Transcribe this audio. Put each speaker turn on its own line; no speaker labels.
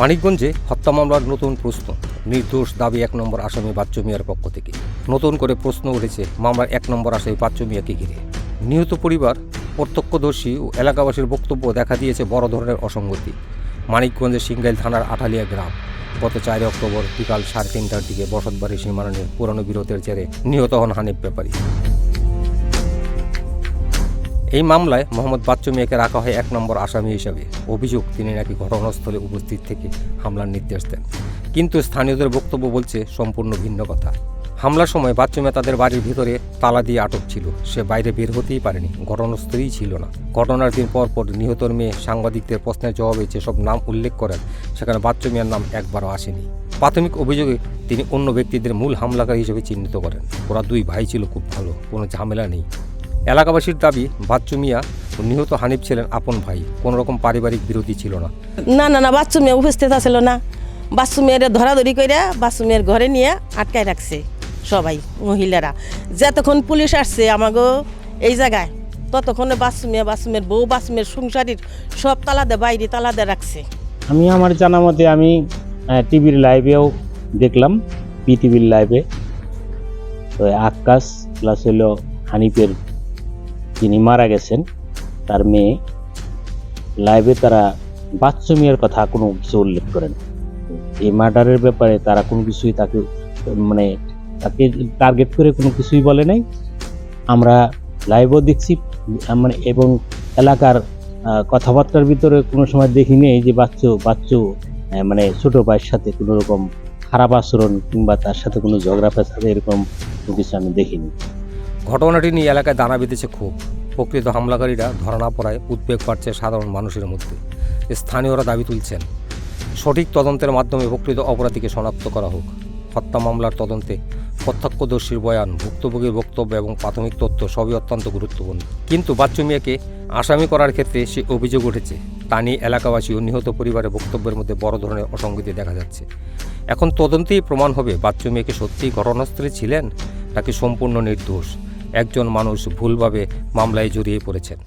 মানিকগঞ্জে হত্যা মামলার নতুন প্রশ্ন। নির্দোষ দাবি এক নম্বর আসামি বাচ্চু মিয়ার পক্ষ থেকে। নতুন করে প্রশ্ন উঠেছে মামলার এক নম্বর আসামি বাচ্চু মিয়াকে ঘিরে। নিহত পরিবার, প্রত্যক্ষদর্শী ও এলাকাবাসীর বক্তব্য দেখা দিয়েছে বড় ধরনের অসঙ্গতি। মানিকগঞ্জের সিংগাইল থানার আঠালিয়া গ্রাম। গত চারই অক্টোবর বিকাল সাড়ে তিনটার দিকে বসতবাড়ি সীমানানে পুরানো বিরোধের জেরে নিহত হন হানিফ ব্যাপারী। এই মামলায় মোহাম্মদ বাচ্চু মিয়াকে রাখা হয় এক নম্বর আসামি হিসাবে। অভিযোগ তিনি নাকি ঘটনাস্থলে উপস্থিত থেকে হামলার নির্দেশ দেন। কিন্তু স্থানীয়দের বক্তব্য বলছে সম্পূর্ণ ভিন্ন কথা। হামলার সময় বাচ্চু মিয়া তাদের বাড়ির ভিতরে তালা দিয়ে আটক ছিল। সে বাইরে বের হতেই পারেনি, ঘটনাস্থলেই ছিল না। ঘটনার দিন পর পর নিহতর মেয়ে সাংবাদিকদের প্রশ্নের জবাবে যেসব নাম উল্লেখ করেন, সেখানে বাচ্চু মিয়ার নাম একবারও আসেনি। প্রাথমিক অভিযোগে তিনি অন্য ব্যক্তিদের মূল হামলাকারী হিসেবে চিহ্নিত করেন। ওরা দুই ভাই ছিল, খুব ভালো, কোনো ঝামেলা নেই। এলাকাবাসীর দাবি বাচ্চু মিয়া নিহত হানিফ ছিলেন আপন ভাই। কোনো রকম পারিবারিক বিরোধী ছিল না।
না না না বাচ্চু মেয়ে উপস্থিত আছিল না। বাচ্চু মেয়ের ধরাধরি করে বাচ্চু মেয়ের ঘরে নিয়ে আটকায় রাখছে সবাই মহিলারা। যতক্ষণ পুলিশ আসছে আমাগো এই জায়গায় ততক্ষণে বাচ্চু মেয়ে বাচ্চু মেয়ের বউ বাচ্চু মেয়ের সংসারের সব তালাদে বাইরে তালাদে রাখছে।
আমি আমার জানা মতে আমি টিভির লাইভেও দেখলাম পিটিভির লাইভে। তো আকাশ প্লাস হলো হানিফের যিনি মারা গেছেন, তার মেয়ে লাইভে তারা বাচ্চু মেয়ের কথা কোনো কিছু উল্লেখ করেন। এই মার্ডারের ব্যাপারে তারা কোনো কিছুই তাকে মানে তাকে টার্গেট করে কোনো কিছুই বলে নাই। আমরা লাইভও দেখছি মানে এবং এলাকার কথাবার্তার ভিতরে কোনো সময় দেখিনি যে বাচ্চু বাচ্চু মানে ছোট ভাইয়ের সাথে কোনো রকম খারাপ আচরণ কিংবা তার সাথে কোনো ঝগড়া ফেসাদ এরকম কিছু আমি দেখিনি।
ঘটনাটি নিয়ে এলাকায় দানা বেঁধেছে ক্ষোভ প্রকৃত হামলাকারীরা ধরা না পড়ায় উদ্বেগ বাড়ছে সাধারণ মানুষের মধ্যে। স্থানীয়রা দাবি তুলছেন, সঠিক তদন্তের মাধ্যমে প্রকৃত অপরাধীকে শনাক্ত করা হোক। হত্যা মামলার তদন্তে প্রত্যক্ষদর্শীর বয়ান, ভুক্তভোগীর বক্তব্য এবং প্রাথমিক তথ্য সবই অত্যন্ত গুরুত্বপূর্ণ। কিন্তু বাচ্চু মিয়াকে আসামি করার ক্ষেত্রে সে অভিযোগ উঠেছে। তা নিয়ে এলাকাবাসী ও নিহত পরিবারের বক্তব্যের মধ্যে বড় ধরনের অসঙ্গতি দেখা যাচ্ছে। এখন তদন্তেই প্রমাণ হবে বাচ্চু মেয়েকে সত্যিই ঘটনাস্থলে ছিলেন নাকি সম্পূর্ণ নির্দোষ। একজন মানুষ ভুলভাবে মামলায় জড়িয়ে পড়েছেন।